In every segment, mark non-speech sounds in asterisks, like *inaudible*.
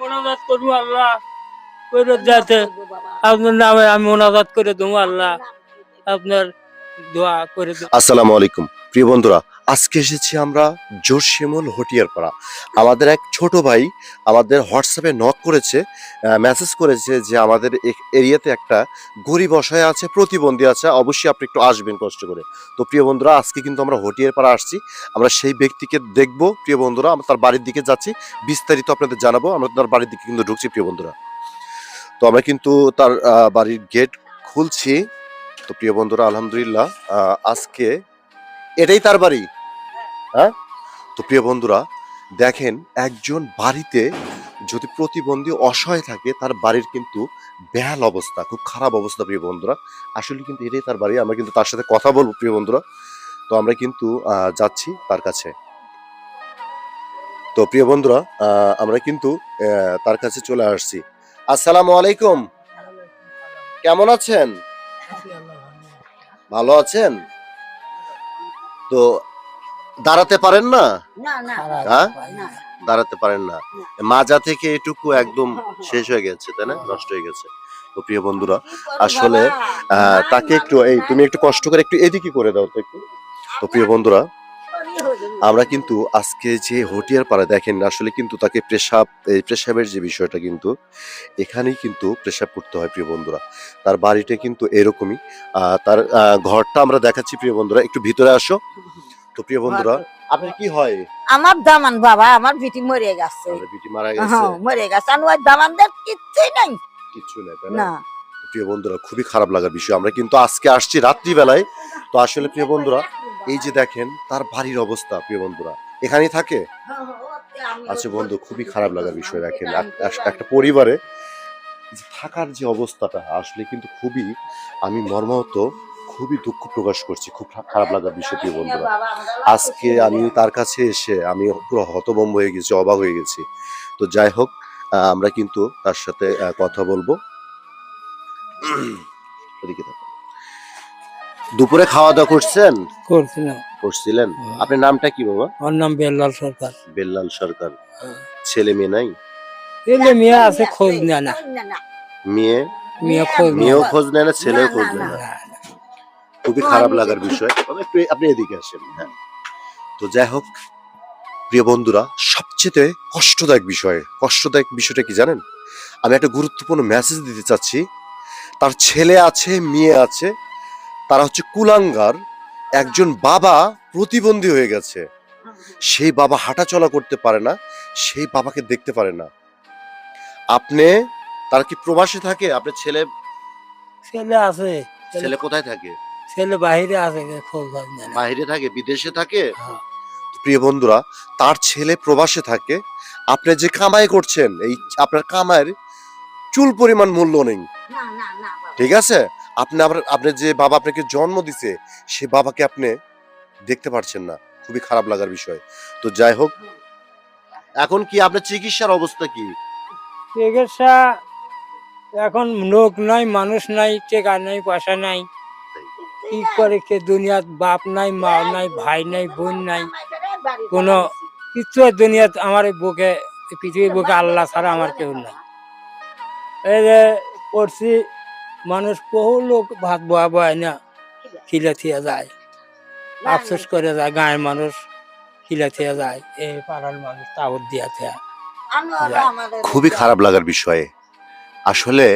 মোনাজাত করব আল্লাহ। করে যাতে আপনার নামে আমি মোনাজাত করে দেবো আল্লাহ। আপনার দোয়া করে আসসালামু আলাইকুম। প্রিয় বন্ধুরা আজকে এসেছি আমরা জোরশেমল হটিয়ার পাড়া আমাদের এক ছোট ভাই আমাদের হোয়াটসঅ্যাপে নক করেছে মেসেজ করেছে যে আমাদের এরিয়াতে একটা গরিব অসহায় আছে, প্রতিবন্ধী আছে, অবশ্যই আপনি একটু আসবেন কষ্ট করে। তো প্রিয় বন্ধুরা, আজকে কিন্তু আমরা হটিয়ার পাড়া আসছি। আমরা সেই ব্যক্তিকে দেখব। প্রিয় বন্ধুরা, আমরা তার বাড়ির দিকে যাচ্ছি। বিস্তারিত আপনাদের জানাব। আমরা তার বাড়ির দিকে কিন্তু ঢুকছি, প্রিয় বন্ধুরা। তো আমরা কিন্তু তার বাড়ির গেট খুলছি। তো প্রিয় বন্ধুরা, আলহামদুলিল্লাহ আজকে এটাই তার বাড়ি। হ্যাঁ? তো প্রিয় বন্ধুরা দেখেন একজন বাড়িতে যদি প্রতিবন্ধী অসহায় থাকে তার বাড়ির কিন্তু বেহাল অবস্থা খুব খারাপ অবস্থা প্রিয় বন্ধুরা। আসলে কিন্তু এটাই তার বাড়ি আমরা কিন্তু তার সাথে কথা বলব প্রিয় বন্ধুরা। তো আমরা কিন্তু যাচ্ছি তার কাছে। তো প্রিয় বন্ধুরা আমরা কিন্তু তার কাছে চলে আসছি। আসসালামু আলাইকুম। কেমন আছেন? ভালো আছেন? তো দাঁড়াতে পারেন না? না না। হ্যাঁ? দাঁড়াতে পারেন না। মাজা থেকে এটুকু একদম *laughs* শেষ হয়ে গেছে তাই না? নষ্ট হয়ে গেছে। তো প্রিয় বন্ধুরা আসলে, আহ, তাকে একটু এই তুমি একটু কষ্ট করে একটু এদিকে করে দাও তো একটু। তো প্রিয় বন্ধুরা আমরা কিন্তু আজকে যে হটিয়ার পাড়া দেখেন আসলে কিন্তু তাকে পেশাব এই পেশাবের যে বিষয়টা কিন্তু এখানেই কিন্তু পেশাব করতে হয় প্রিয় বন্ধুরা। তার বাড়িটা কিন্তু এরকমই। আহ, তার আহ, ঘরটা আমরা দেখাচ্ছি প্রিয় বন্ধুরা একটু ভিতরে আসো। তো প্রিয় বন্ধুরা আপনার কি হয়? আমার দামান বাবা আমার বিটি মরে গেছে। বিটি মারা গেছে? হ্যাঁ, মরে গেছে। আর ওই দামানদের কিচ্ছুই নাই। কিচ্ছু নেই না? প্রিয় বন্ধুরা খুবই খারাপ লাগার বিষয়। আমরা কিন্তু আজকে আসছি রাত্রিবেলায়। তো আসলে প্রিয় বন্ধুরা এই যে দেখেন তার বাড়ির অবস্থা প্রিয় বন্ধুরা। এখানেই থাকে? আচ্ছা বন্ধু খুবই খারাপ লাগার বিষয় দেখেন। এক- এক- একটা পরিবারে থাকার যে অবস্থাটা আসলে কিন্তু খুবই আমি মর্মাহত। খুবই দুঃখ প্রকাশ করছি খুব খারাপ লাগার বিষয় প্রিয় বন্ধুরা। আজকে আমি তার কাছে এসে আমি পুরো হতবম্ব হয়ে গেছি অবাক হয়ে গেছি। তো যাই হোক আহ, আমরা কিন্তু তার সাথে কথা বলব। *clears throat* দুপুরে খাওয়া দাওয়া করছেন? করছিলাম। করছিলেন? আপনার নামটা কি বাবা? আমার নাম বেল্লাল সরকার। বেল্লাল সরকার। ছেলে মেয়ে নাই? এলে মেয়ে আছে খোঁজ নেয় না। মেয়ে? মেয়ে খোঁজ নেয় মেয়েও না। খোঁজ নেয় না ছেলেও খোঁজ নেয় না। খুবই খারাপ লাগার বিষয় তবে একটু আপনি এদিকে আসেন হ্যাঁ। তো যাই হোক প্রিয় বন্ধুরা সবচেয়ে কষ্টদায়ক বিষয় কষ্টদায়ক বিষয়টা কি জানেন? আমি একটা গুরুত্বপূর্ণ মেসেজ দিতে চাচ্ছি। তার ছেলে আছে মেয়ে আছে তারা হচ্ছে কুলাঙ্গার একজন বাবা প্রতিবন্ধী হয়ে গেছে। সেই বাবা হাঁটাচলা করতে পারে না সেই বাবাকে দেখতে পারে না। আপনি তার কি প্রবাসে থাকে? আপনার ছেলে ছেলে আছে। ছেলে কোথায় থাকে? ছেলে বাহিরে আছে খোঁজ না। বাইরে থাকে বিদেশে থাকে? হ্যাঁ। প্রিয় বন্ধুরা তার ছেলে প্রবাসে থাকে। আপনি যে কামাই করছেন এই আপনার কামাইয়ের চুল পরিমাণ মূল্য নেই। ঠিক আছে? আপনি আপনার আপনি যে বাবা আপনাকে জন্ম দিছে সে বাবাকে আপনি দেখতে পারছেন না। খুবই খারাপ লাগার বিষয়। তো যাই হোক এখন কি আপনার চিকিৎসার অবস্থা কি? চিকিৎসা এখন লোক নাই মানুষ নাই টেকা নাই পয়সা নাই। কি করে কে দুনিয়াত বাপ নাই মা নাই ভাই নাই বোন নাই? কোনো কিছু দুনিয়াত আমার বুকে পৃথিবীর বুকে আল্লাহ ছাড়া আমার কেউ নাই। এই যে পড়ছি মানুষ বহু লোক ভাত বয়া বয় না খিলে থিয়া যায়। আফসোস করে যায় গায়ের মানুষ খিলে থিয়া যায় এই পাড়ার মানুষ তাবত দিয়া থিয়া খুবই খারাপ লাগার বিষয়ে। আসলে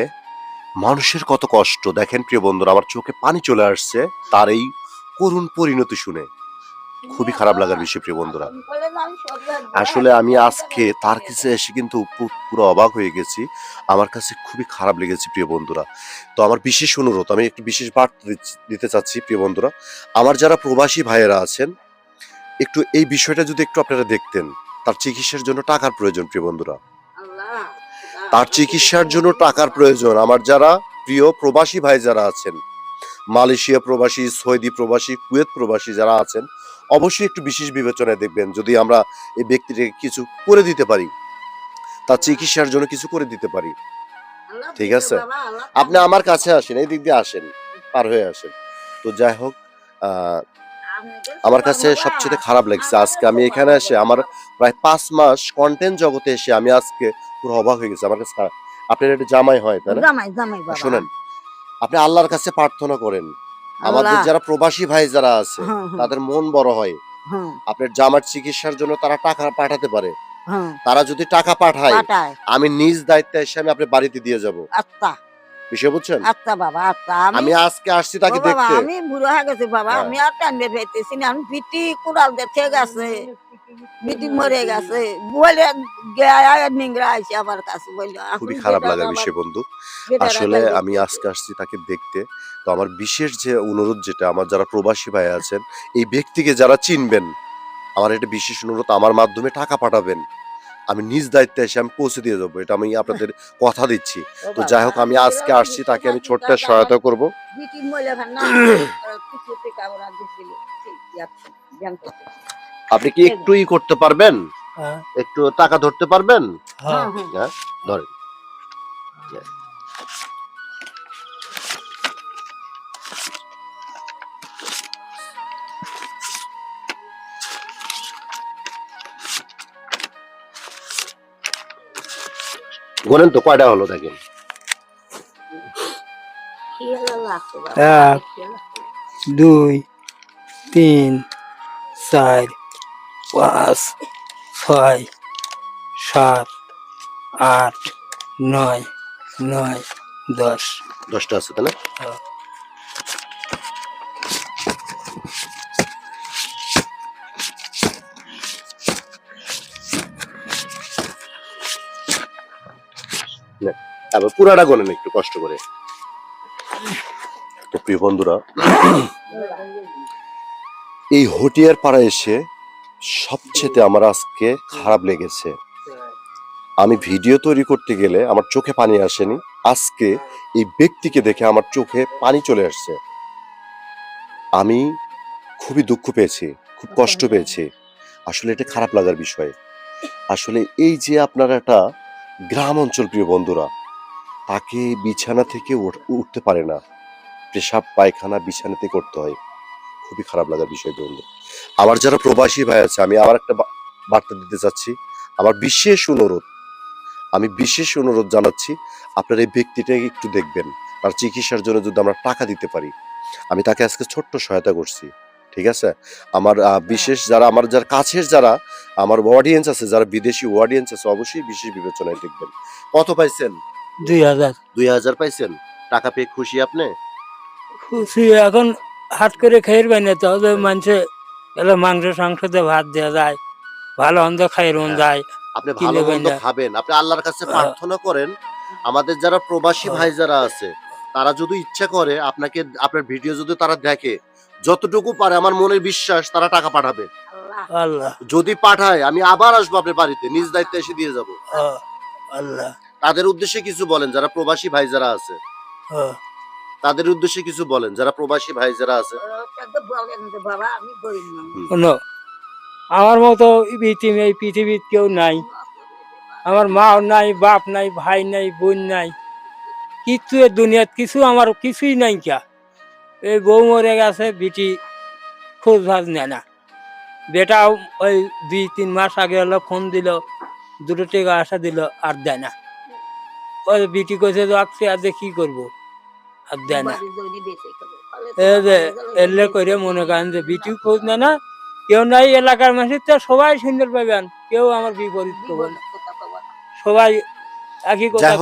মানুষের কত কষ্ট। দেখেন প্রিয় বন্ধুরা, আমার চোখে পানি চলে আসছে, তার এই করুণ পরিণতি শুনে। খুবই খারাপ লাগার বিষয় প্রিয় বন্ধুরা। আসলে আমি আজকে তার কাছে এসে কিন্তু পুরো অবাক হয়ে গেছি। আমার কাছে খুবই খারাপ লেগেছে প্রিয় বন্ধুরা। তো আমার বিশেষ অনুরোধ, আমি একটু বিশেষ বার্তা দিতে চাচ্ছি প্রিয় বন্ধুরা। আমার যারা প্রবাসী ভাইয়েরা আছেন, একটু এই বিষয়টা যদি একটু আপনারা দেখতেন, তার চিকিৎসার জন্য টাকার প্রয়োজন প্রিয় বন্ধুরা। তার চিকিৎসার জন্য টাকার প্রয়োজন। আমার যারা প্রিয় প্রবাসী ভাই যারা আছেন, মালয়েশিয়া প্রবাসী, সৌদি প্রবাসী, কুয়েত প্রবাসী যারা আছেন, অবশ্যই একটু বিশেষ বিবেচনায় দেখবেন, যদি আমরা এই ব্যক্তিটাকে কিছু করে দিতে পারি, তার চিকিৎসার জন্য কিছু করে দিতে পারি। ঠিক আছে। আপনি আমার কাছে আসেন, এই দিক দিয়ে আসেন, পার হয়ে আসেন। তো যাই হোক আমার কাছে সবচেয়ে খারাপ লাগছে। আজকে আমি এখানে এসে আমার প্রায় পাঁচ মাস কন্টেন্ট জগতে এসে আমি আজকে পুরো অবাক হয়ে গেছি। আমার কাছে খারাপ। আপনার এটা জামাই হয় তাই না? শুনেন আপনি আল্লাহর কাছে প্রার্থনা করেন। আমাদের যারা প্রবাসী ভাই যারা আছে হুম, হুম, তাদের মন বড় হয়। আপনার জামার চিকিৎসার জন্য তারা টাকা পাঠাতে পারে। তারা যদি টাকা পাঠায় আমি নিজ দায়িত্বে এসে আমি আপনার বাড়িতে দিয়ে যাব। আত্মা বিষয় বুঝছেন? আত্মা বাবা আত্মা আমি আজকে আসছি তাকে দেখতে। আমি বুড়ো হয়ে গেছি বাবা হ্যাঁ। আমি আর টানবে পাইতেছি না আমি পিটি কুড়াল দেখে গেছে পিটি মরে গেছে বলে গেয়া নিংরা আইছে আমার কাছে বলল খুবই খারাপ লাগার বিষয় বন্ধু। আসলে আমি আজকে আসছি তাকে দেখতে। তো আমার বিশেষ যে অনুরোধ যেটা আমার যারা প্রবাসী ভাই আছেন এই ব্যক্তিকে যারা চিনবেন আমার একটা বিশেষ অনুরোধ আমার মাধ্যমে টাকা পাঠাবেন। আমি নিজ দায়িত্বে এসে আমি পৌঁছে দিয়ে যাব এটা আমি আপনাদের কথা দিচ্ছি। তো যাই হোক আমি আজকে আসছি তাকে আমি ছোট্ট সহায়তা করব। *clears throat* আপনি কি একটু ই করতে পারবেন? হ্যাঁ, একটু টাকা ধরতে পারবেন? হ্যাঁ। ধরেন। গোনেন তো কয়টা হলো দেখেন? এক দুই তিন চার পাঁচ ছয় সাত আট নয় নয় দশ। দশটা আছে তাই হ্যাঁ। পুরাটা গোনেন একটু কষ্ট করে। তো প্রিয় বন্ধুরা, এই হটিয়ার পাড়া এসে সবচেয়ে আমার আজকে খারাপ লেগেছে। আমি ভিডিও তৈরি করতে গেলে আমার চোখে পানি আসেনি। আজকে এই ব্যক্তিকে দেখে আমার চোখে পানি চলে আসছে। আমি খুবই দুঃখ পেয়েছি, খুব কষ্ট পেয়েছি। আসলে এটা খারাপ লাগার বিষয়। আসলে এই যে আপনারা একটা গ্রাম অঞ্চল, প্রিয় বন্ধুরা, তাকে বিছানা থেকে উঠ- উঠতে পারে না। পেশাব, পায়খানা বিছানাতে করতে হয়। খুবই খারাপ লাগার বিষয় বন্ধু। আমার যারা প্রবাসী ভাই আছে, আমি আবার একটা বার্তা দিতে চাচ্ছি। আমার বিশেষ অনুরোধ, আমি বিশেষ অনুরোধ জানাচ্ছি, আপনার এই ব্যক্তিটাকে একটু দেখবেন। তার চিকিৎসার জন্য যদি আমরা টাকা দিতে পারি, আমি তাকে আজকে ছোট্ট সহায়তা করছি। ঠিক আছে? আমার বিশেষ যারা, আমার যারা কাছের যারা আমার অডিয়েন্স আছে যারা বিদেশি অডিয়েন্স আছে অবশ্যই বিশেষ বিবেচনায় দেখবেন। কত পাইছেন? দুই হাজার। দুই হাজার পাইছেন? টাকা পেয়ে খুশি আপনি? খুশি এখন হাট করে খেয়ে না তো ওদের মানুষে এলো মাংস সাংস ভাত দেওয়া যায় ভালো অন্ধ খাইয়ের মন হ্যাঁ। যায় আপনি ভালো মন্দ খাবেন আপনি আল্লাহর কাছে হ্যাঁ। প্রার্থনা করেন আমাদের যারা প্রবাসী হ্যাঁ। ভাই যারা আছে তারা যদি ইচ্ছা করে আপনাকে আপনার ভিডিও যদি তারা দেখে যতটুকু পারে আমার মনের বিশ্বাস তারা টাকা পাঠাবে। আল্লাহ। যদি পাঠায় আমি আবার আসব আপনার বাড়িতে নিজ দায়িত্বে এসে দিয়ে যাব। আল্লাহ। তাদের উদ্দেশ্যে কিছু বলেন যারা প্রবাসী ভাই যারা আছে। তাদের উদ্দেশ্যে কিছু বলেন যারা প্রবাসী ভাই যারা আছে। আমার মতো পৃথিবী এই পৃথিবীর কেউ নাই। আমার মাও নাই বাপ নাই ভাই নাই বোন নাই। কিছু এ দুনিয়াত কিছু আমার কিছুই নাই কিয়া এই বউ মরে গেছে বিটি খোঁজ ভাজ নেয় না। বেটাও ওই দুই তিন মাস আগে হলো ফোন দিল দুটো টাকা আসা দিল আর দেয় না। ওই বিটি কইছে আজকে আজ কি করব? আর দেয় না। এই যে এলে করে মনে করেন যে বিটি খোঁজ নেয় না কেউ নাই এলাকার মানুষ তো সবাই সুন্দর পাবেন কেউ আমার বিপরীত করব না। না। সবাই একই কথা যাই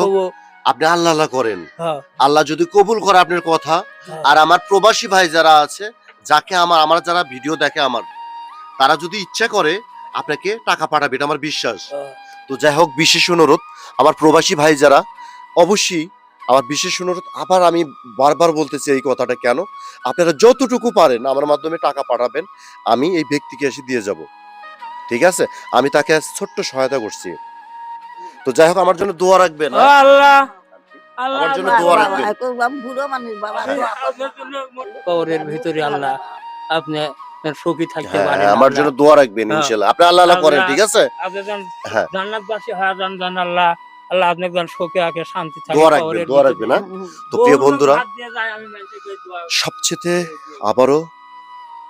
আপনি আল্লাহ আল্লাহ করেন। হ্যাঁ, আল্লাহ যদি কবুল করে আপনার কথা হ্যাঁ। আর আমার প্রবাসী ভাই যারা আছে যাকে আমার আমার যারা ভিডিও দেখে আমার তারা যদি ইচ্ছা করে আপনাকে টাকা পাঠাবে এটা আমার বিশ্বাস। হ্যাঁ। তো যাই হোক বিশেষ অনুরোধ আমার প্রবাসী ভাই যারা অবশ্যই আমার বিশেষ অনুরোধ আবার আমি বারবার বলতেছি এই কথাটা কেন? আপনারা যতটুকু পারেন আমার মাধ্যমে টাকা পাঠাবেন আমি এই ব্যক্তিকে এসে দিয়ে যাব। ঠিক আছে? আমি তাকে ছোট্ট সহায়তা করছি। তো যাই হোক আমার জন্য দোয়া রাখবেন ও আল্লাহ! আমার জন্য দোয়া বাবা, রাখবেন। বুড়ো মানুষ বাবা। কবরের ভিতরে আল্লাহ আপনি সুখী থাকতে হ্যাঁ, পারেন হ্যাঁ, আমার জন্য দোয়া রাখবেন হ্যাঁ। ইনশাল্লাহ। আপনি আল্লাহ আল্লাহ করেন ঠিক আছে? আপনি হ্যাঁ। জান্নাতবাসী হয়ে যান জান আল্লাহ। আল্লাহ আপনাকে যেন সুখে আগে শান্তি থাকে দোয়া রাখবেন দোয়া রাখবেন হ্যাঁ? হুম, তো প্রিয় বন্ধুরা সবচেয়ে আবারও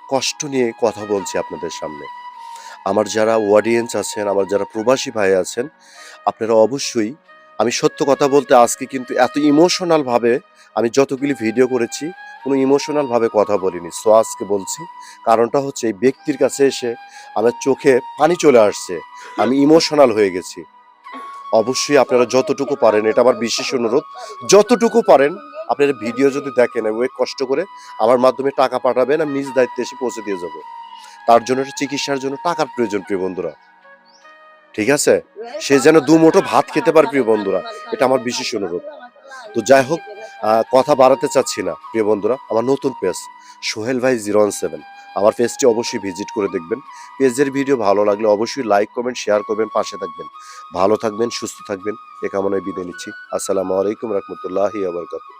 কষ্ট নিয়ে কথা বলছি আপনাদের সামনে। আমার যারা অডিয়েন্স আছেন আমার যারা প্রবাসী ভাই আছেন আপনারা অবশ্যই আমি সত্য কথা বলতে আজকে কিন্তু এত ইমোশনাল ভাবে আমি যতগুলি ভিডিও করেছি কোনো ইমোশনাল ভাবে কথা বলিনি সো আজকে বলছি। কারণটা হচ্ছে এই ব্যক্তির কাছে এসে আমার চোখে পানি চলে আসছে, আমি ইমোশনাল হয়ে গেছি। অবশ্যই আপনারা যতটুকু পারেন, এটা আমার বিশেষ অনুরোধ, যতটুকু পারেন, আপনারা ভিডিও যদি দেখেন এবং কষ্ট করে আমার মাধ্যমে টাকা পাঠাবেন, আমি নিজ দায়িত্বে এসে পৌঁছে দিয়ে যাব। তার জন্য চিকিৎসার জন্য টাকার প্রয়োজন, প্রিয় বন্ধুরা। ঠিক আছে? সে যেন দু মুঠো ভাত খেতে পারে, প্রিয় বন্ধুরা। এটা আমার বিশেষ অনুরোধ। তো যাই হোক কথা বাড়াতে চাচ্ছি না, প্রিয় বন্ধুরা। আমার নতুন পেজ সোহেল ভাই জিরো ওয়ান সেভেন আমার পেজটি অবশ্যই ভিজিট করে দেখবেন। পেজের ভিডিও ভালো লাগলে অবশ্যই লাইক করবেন শেয়ার করবেন, পাশে থাকবেন। ভালো থাকবেন, সুস্থ থাকবেন। এ কামনায় বিদায় নিচ্ছি। আসসালামু আলাইকুম, রহমতুল্লাহি আবরকাত